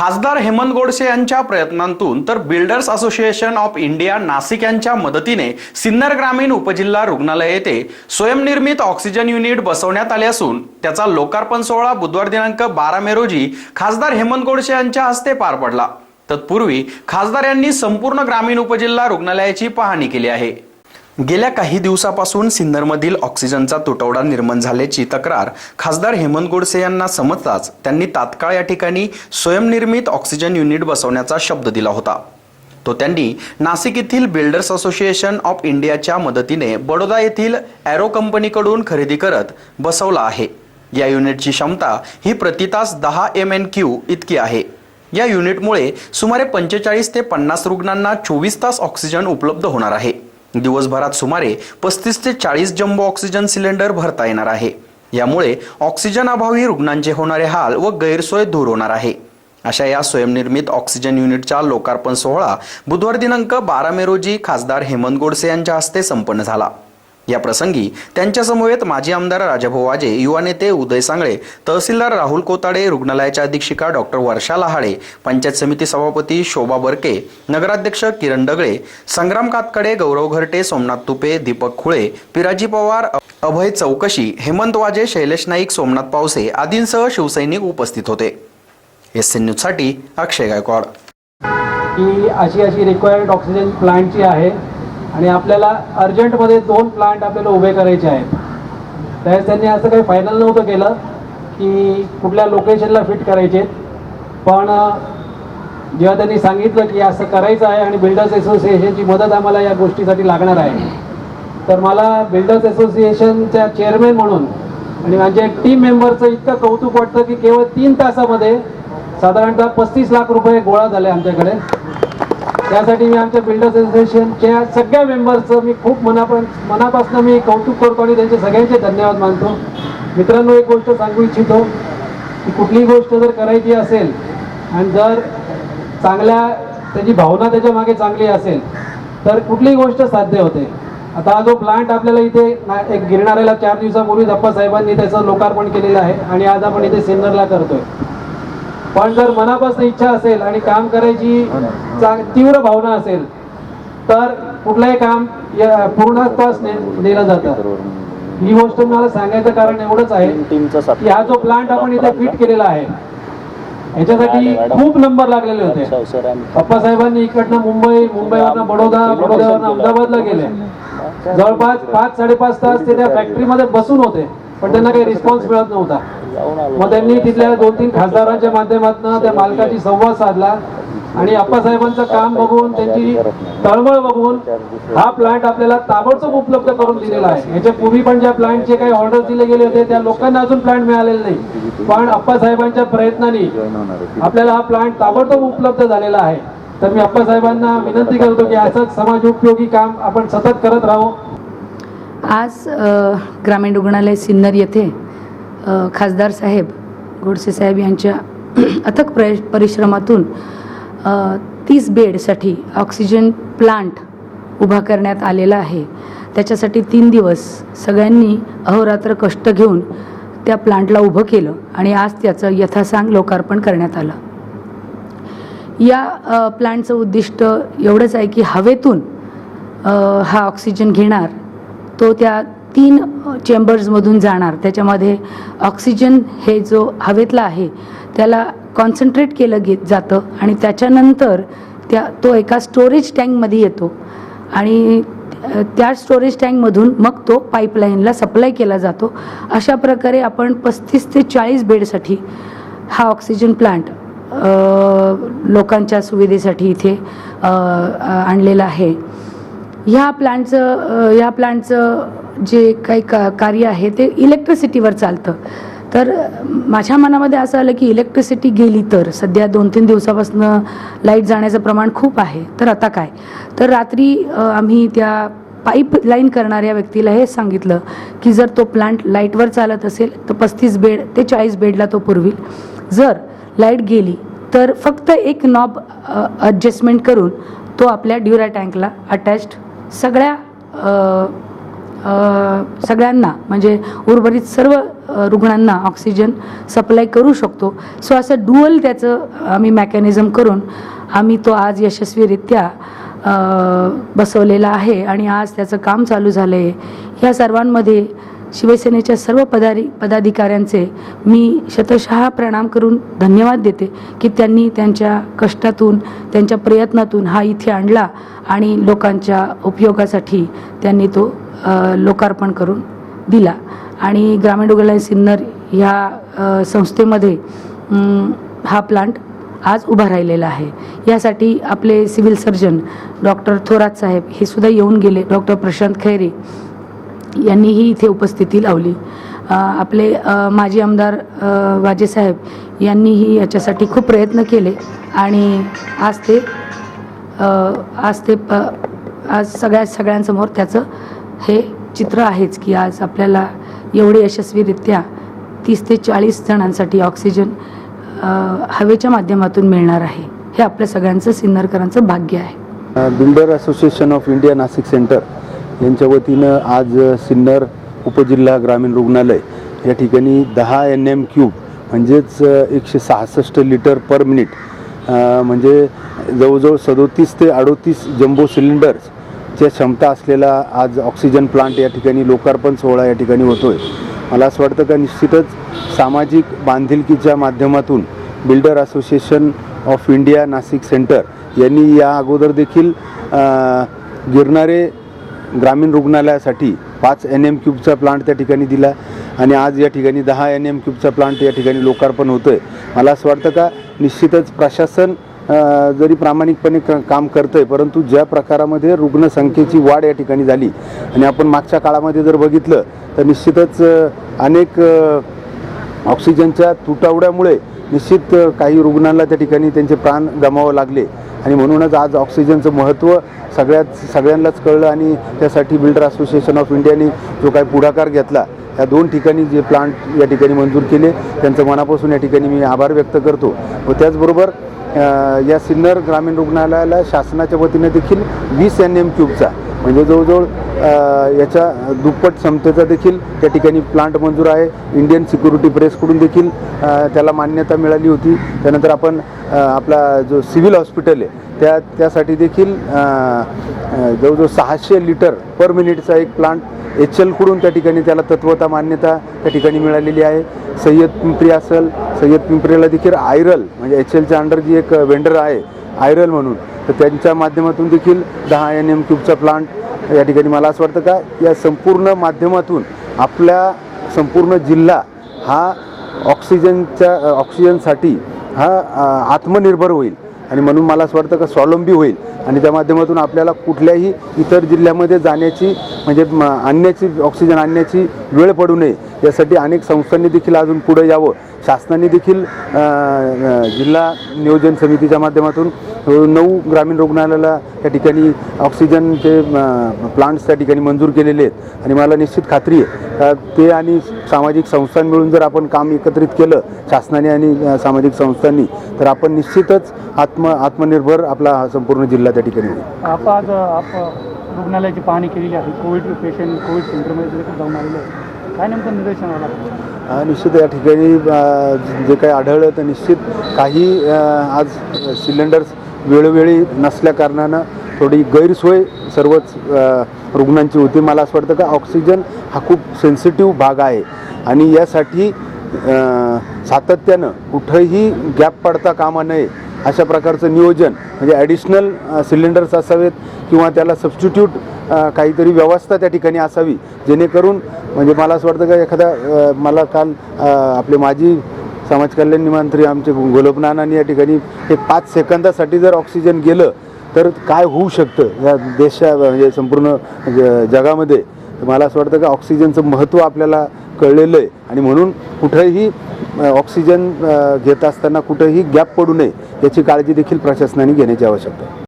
खासदार हेमंत गोडसे यांच्या प्रयत्नांतून तर builders association of India Nashik यांच्या मदतीने सिन्नर ग्रामीण उपजिल्हा रुग्णालय येथे स्वयंनिर्मित ऑक्सिजन युनिट बसवण्यात आले असून त्याचा लोकार्पण सोहळा बुधवार दिनांक बारा मे रोजी खासदार हेमंत गोडसे यांच्या हस्ते पार पडला. तत्पूर्वी खासदार यांनी संपूर्ण ग्रामीण उपजिल्हा रुग्णालयाची पाहणी केली आहे. गेल्या काही दिवसापासून सिन्नरमधील ऑक्सिजनचा तुटवडा निर्माण झाल्याची तक्रार खासदार हेमंत गोडसे यांना समजताच त्यांनी तात्काळ या ठिकाणी स्वयंनिर्मित ऑक्सिजन युनिट बसवण्याचा शब्द दिला होता. तो त्यांनी नाशिक येथील बिल्डर्स असोसिएशन ऑफ इंडियाच्या मदतीने बडोदा येथील ॲरो कंपनीकडून खरेदी करत बसवला आहे. या युनिटची क्षमता ही प्रति तास दहा एम एन क्यू इतकी आहे. या युनिटमुळे सुमारे पंचेचाळीस ते पन्नास रुग्णांना चोवीस तास ऑक्सिजन उपलब्ध होणार आहे. दिवसभरात सुमारे पस्तीस ते चाळीस जम्बो ऑक्सिजन सिलेंडर भरता येणार आहे. यामुळे ऑक्सिजन अभावी रुग्णांचे होणारे हाल व गैरसोय दूर होणार आहे. अशा या स्वयंनिर्मित ऑक्सिजन युनिटचा लोकार्पण सोहळा बुधवार दिनांक बारा मे रोजी खासदार हेमंत गोडसे यांच्या हस्ते संपन्न झाला. या प्रसंगी त्यांच्या समवेत माजी आमदार राजाभाऊ वाजे युवा नेते उदय सांगळे तहसीलदार राहुल कोताडे रुग्णालयाच्या अधीक्षिका डॉक्टर वर्षा लहाडे पंचायत समिती सभापती शोभा बर्के नगराध्यक्ष किरण डगळे संग्राम कातकडे गौरव घरटे सोमनाथ तुपे दीपक खुळे पिराजी पवार अभय चौकशी हेमंत वाजे शैलेश नाईक सोमनाथ पावसे आदींसह शिवसैनिक उपस्थित होते. एस एन न्यूजसाठी अक्षय गायकवाड. की अशी अशी रिक्वायर्ड ऑक्सिजन प्लांटची आहे आणि आपल्याला अर्जंटमध्ये दोन प्लांट आपल्याला उभे करायचे आहेत. त्यावेळेस त्यांनी असं काही फायनल नव्हतं केलं की कुठल्या लोकेशनला फिट करायचे. पण जेव्हा त्यांनी सांगितलं की असं करायचं आहे आणि बिल्डर्स असोसिएशनची मदत आम्हाला या गोष्टीसाठी लागणार आहे तर मला बिल्डर्स असोसिएशनच्या चेअरमॅन म्हणून आणि माझ्या टीम मेंबरचं इतकं कौतुक वाटतं की केवळ तीन तासामध्ये साधारणतः पस्तीस लाख रुपये गोळा झाले आमच्याकडे. त्यासाठी मी आमच्या बिल्डर्स असोसिएशनच्या सगळ्या मेंबर्सचं मी खूप मनापण मनापासून मी कौतुक करतो आणि त्यांचे सगळ्यांचे धन्यवाद मानतो. मित्रांनो एक गोष्ट सांगू इच्छितो की कुठलीही गोष्ट जर करायची असेल आणि जर चांगल्या त्याची भावना त्याच्यामागे चांगली असेल तर कुठलीही गोष्ट साध्य होते. आता हा जो प्लांट आपल्याला इथे ना- एक गिरणाऱ्याला चार दिवसापूर्वीच अप्पासाहेबांनी त्याचं लोकार्पण केलेलं आहे आणि आज आपण इथे सिन्नरला करतोय. पण जर मनापासून इच्छा असेल आणि काम करायची तीव्र भावना असेल तर कुठलंही काम पूर्णत्वास नेलं जातं. ही गोष्ट मला सांगायचं कारण एवढंच आहे की हा जो प्लांट आपण इथे फिट केलेला आहे याच्यासाठी खूप नंबर लागलेले होते. अप्पासाहेबांनी इकडनं मुंबई मुंबईवरनं बडोदा बडोद्यावरनं अहमदाबादला गेले. जवळपास पाच साडेपाच तास ते त्या फॅक्टरीमध्ये बसून होते. पण त्यांना काही रिस्पॉन्स मिळत नव्हता. मग त्यांनी तिथल्या दोन तीन खासदारांच्या माध्यमातून त्या मालकाची संवाद साधला आणि आप्पासाहेबांचं काम बघून त्यांची तळमळ बघून हा प्लांट आपल्याला ताबडतोब उपलब्ध करून दिलेला आहे. याच्या पूर्वी पण ज्या प्लांटचे काही ऑर्डर दिले गेले होते त्या लोकांना अजून प्लांट मिळालेला नाही. पण आप्पासाहेबांच्या प्रयत्नाने आपल्याला हा प्लांट ताबडतोब उपलब्ध झालेला आहे. तर मी अप्पासाहेबांना विनंती करतो की असंच समाज उपयोगी काम आपण सतत करत राहू. आज ग्रामीण रुग्णालय सिन्नर येथे खासदार साहेब गोडसे साहेब यांच्या अथक प्रय परिश्रमातून तीस बेडसाठी ऑक्सिजन प्लांट उभा करण्यात आलेला आहे. त्याच्यासाठी तीन दिवस सगळ्यांनी अहोरात्र कष्ट घेऊन त्या प्लांटला उभं केलं आणि आज त्याचं यथासांग लोकार्पण करण्यात आलं. या प्लांटचं उद्दिष्ट एवढंच आहे की हवेतून हा ऑक्सिजन घेणार तो त्या तीन चेंबर्समधून जाणार. त्याच्यामध्ये ऑक्सिजन हे जो हवेतला आहे त्याला कॉन्सन्ट्रेट केलं गे जातं आणि त्याच्यानंतर त्या तो एका स्टोरेज टँकमध्ये येतो. आणि त्या स्टोरेज टँकमधून मग तो पाईपलाईनला सप्लाय केला जातो. अशा प्रकारे आपण पस्तीस ते चाळीस बेडसाठी हा ऑक्सिजन प्लांट लोकांच्या सुविधेसाठी इथे आणलेला आहे. ह्या प्लांटचं ह्या प्लांटचं जे काही का कार्य आहे ते इलेक्ट्रिसिटीवर चालतं. तर माझ्या मनामध्ये असं आलं की इलेक्ट्रिसिटी गेली तर सध्या दोन तीन दिवसापासून लाइट जाण्याचं प्रमाण खूप आहे. तर आता काय? तर रात्री आम्ही त्या पाईप लाईन करणाऱ्या व्यक्तीला हे सांगितलं की जर तो प्लांट लाईटवर चालत असेल तर पस्तीस बेड ते चाळीस बेडला तो पुरवी जर लाइट गेली तर फक्त एक नॉब ॲडजस्टमेंट करून तो आपल्या ड्युरा टँकला अटॅच्ड सगळ्या सगळ्यांना म्हणजे उर्वरित सर्व रुग्णांना ऑक्सिजन सप्लाय करू शकतो. सो असं डुअल त्याचं आम्ही मॅकॅनिझम करून आम्ही तो आज यशस्वीरित्या बसवलेला आहे आणि आज त्याचं काम चालू झालं आहे ह्या सर्वांमध्ये शिवसेनेच्या सर्व पदारी पदाधिकाऱ्यांचे मी शतशः प्रणाम करून धन्यवाद देते की त्यांनी त्यांच्या कष्टातून त्यांच्या प्रयत्नातून हा इथे आणला आणि लोकांच्या उपयोगासाठी त्यांनी तो लोकार्पण करून दिला. आणि ग्रामीण रुग्णालय सिन्नर ह्या संस्थेमध्ये हा प्लांट आज उभा राहिलेला आहे. यासाठी आपले सिव्हिल सर्जन डॉक्टर थोरात साहेब हे सुद्धा येऊन गेले. डॉक्टर प्रशांत खैरे यांनीही इथे उपस्थिती लावली. आपले माजी आमदार वाजेसाहेब यांनीही याच्यासाठी खूप प्रयत्न केले आणि आज ते आज ते प आज सगळ्या सगळ्यांसमोर त्याचं हे चित्र आहेच की आज आपल्याला एवढे यशस्वीरित्या तीस ते चाळीस जणांसाठी ऑक्सिजन हवेच्या माध्यमातून मिळणार आहे. हे आपल्या सगळ्यांचं सिन्नरकरांचं भाग्य आहे. Builder association of India Nashik centre. यांच्या वतीनं आज सिन्नर उपजिल्हा ग्रामीण रुग्णालय या ठिकाणी दहा एन एम क्यूब म्हणजेच एकशे सहासष्ट लिटर पर मिनिट म्हणजे जवळजवळ सदोतीस ते अडोतीस जम्बो सिलेंडर्सच्या क्षमता असलेला आज ऑक्सिजन प्लांट या ठिकाणी लोकार्पण सोहळा या ठिकाणी होतो आहे मला असं वाटतं का निश्चितच सामाजिक बांधिलकीच्या माध्यमातून builder association of India Nashik centre यांनी या अगोदर देखील गिरणारे ग्रामीण रुग्णालयासाठी पाच एन एम क्यूबचा प्लांट त्या ठिकाणी दिला आणि आज या ठिकाणी दहा एन एम क्यूबचा प्लांट या ठिकाणी लोकार्पण होतं आहे मला असं वाटतं का निश्चितच प्रशासन जरी प्रामाणिकपणे क काम करतं आहे परंतु ज्या प्रकारामध्ये रुग्णसंख्येची वाढ या ठिकाणी झाली आणि आपण मागच्या काळामध्ये जर बघितलं तर निश्चितच अनेक ऑक्सिजनच्या तुटवड्यामुळे निश्चित काही रुग्णांना त्या ठिकाणी त्यांचे प्राण गमावं लागले. आणि म्हणूनच आज ऑक्सिजनचं महत्त्व सगळ्यात सगळ्यांनाच कळलं आणि त्यासाठी बिल्डर असोसिएशन ऑफ इंडियाने जो काही पुढाकार घेतला या दोन ठिकाणी जे प्लांट या ठिकाणी मंजूर केले त्यांचं मनापासून या ठिकाणी मी आभार व्यक्त करतो. व त्याचबरोबर या सिन्नर ग्रामीण रुग्णालयाला शासनाच्या वतीने देखील वीस एन एम क्यूबचा म्हणजे जवळजवळ याच्या दुप्पट क्षमतेचा देखील त्या ठिकाणी प्लांट मंजूर आहे. इंडियन सिक्युरिटी प्रेसकडून देखील त्याला मान्यता मिळाली होती. त्यानंतर आपण आपला जो सिव्हिल हॉस्पिटल आहे त्या त्यासाठी देखील जवळजवळ सहाशे लिटर पर मिनिटचा एक प्लांट एच एलकडून त्या ठिकाणी त्याला तत्वता मान्यता त्या ठिकाणी मिळालेली आहे. सय्यद पिंपरी असेल सय्यद पिंपरीला देखील आयरल म्हणजे एच एलच्या अंडर जी एक वेंडर आहे आयरल म्हणून तर त्यांच्या माध्यमातून देखील दहा एन एम क्यूबचा प्लांट या ठिकाणी मला असं वाटतं का या संपूर्ण माध्यमातून आपल्या संपूर्ण जिल्हा हा ऑक्सिजनच्या ऑक्सिजनसाठी हा आत्मनिर्भर होईल. आणि म्हणून मला असं वाटतं का स्वावलंबी होईल. आणि त्या माध्यमातून आपल्याला कुठल्याही इतर जिल्ह्यामध्ये जाण्याची म्हणजे आणण्याची ऑक्सिजन आणण्याची वेळ पडू नये. यासाठी अनेक संस्थांनी देखील अजून पुढे यावं. शासनाने देखील जिल्हा नियोजन समितीच्या माध्यमातून नऊ ग्रामीण रुग्णालयाला त्या ठिकाणी ऑक्सिजनचे प्लांट्स त्या ठिकाणी मंजूर केलेले आहेत. आणि मला निश्चित खात्री आहे ते आणि सामाजिक संस्थां मिळून जर आपण काम एकत्रित केलं शासनाने आणि सामाजिक संस्थांनी तर आपण निश्चितच आत्म आत्मनिर्भर आपला संपूर्ण जिल्हा त्या ठिकाणी होईल. आज रुग्णालयाची पाहणी केलेली आहे. कोविड पेशंट कोविड सेंटरमध्ये जाऊन आलेलं आहे काय नेमकं निदर्शन आलं निश्चित या ठिकाणी जे काही आढळलं तर निश्चित काही आज सिलेंडर्स वेळोवेळी नसल्या कारणानं थोडी गैरसोय सर्वच रुग्णांची होती. मला असं वाटतं का ऑक्सिजन हा खूप सेन्सिटिव्ह भाग आहे. आणि यासाठी सातत्यानं कुठंही गॅप पडता कामा नये अशा प्रकारचं नियोजन म्हणजे ॲडिशनल सिलेंडर्स असावेत किंवा त्याला सबस्टिट्यूट काहीतरी व्यवस्था त्या ठिकाणी असावी जेणेकरून म्हणजे मला असं वाटतं का एखादा मला काल आपले माजी समाज कल्याण मंत्री आमचे गोलपनानांनी या ठिकाणी एक पाच सेकंदासाठी जर ऑक्सिजन गेलं तर काय होऊ शकतं या देशा म्हणजे संपूर्ण ज- जगामध्ये? तर मला असं वाटतं का ऑक्सिजनचं महत्त्व आपल्याला कळलेलं आहे. आणि म्हणून कुठंही ऑक्सिजन घेत असताना कुठंही गॅप पडू नये याची काळजी देखील प्रशासनाने घेण्याची आवश्यकता आहे.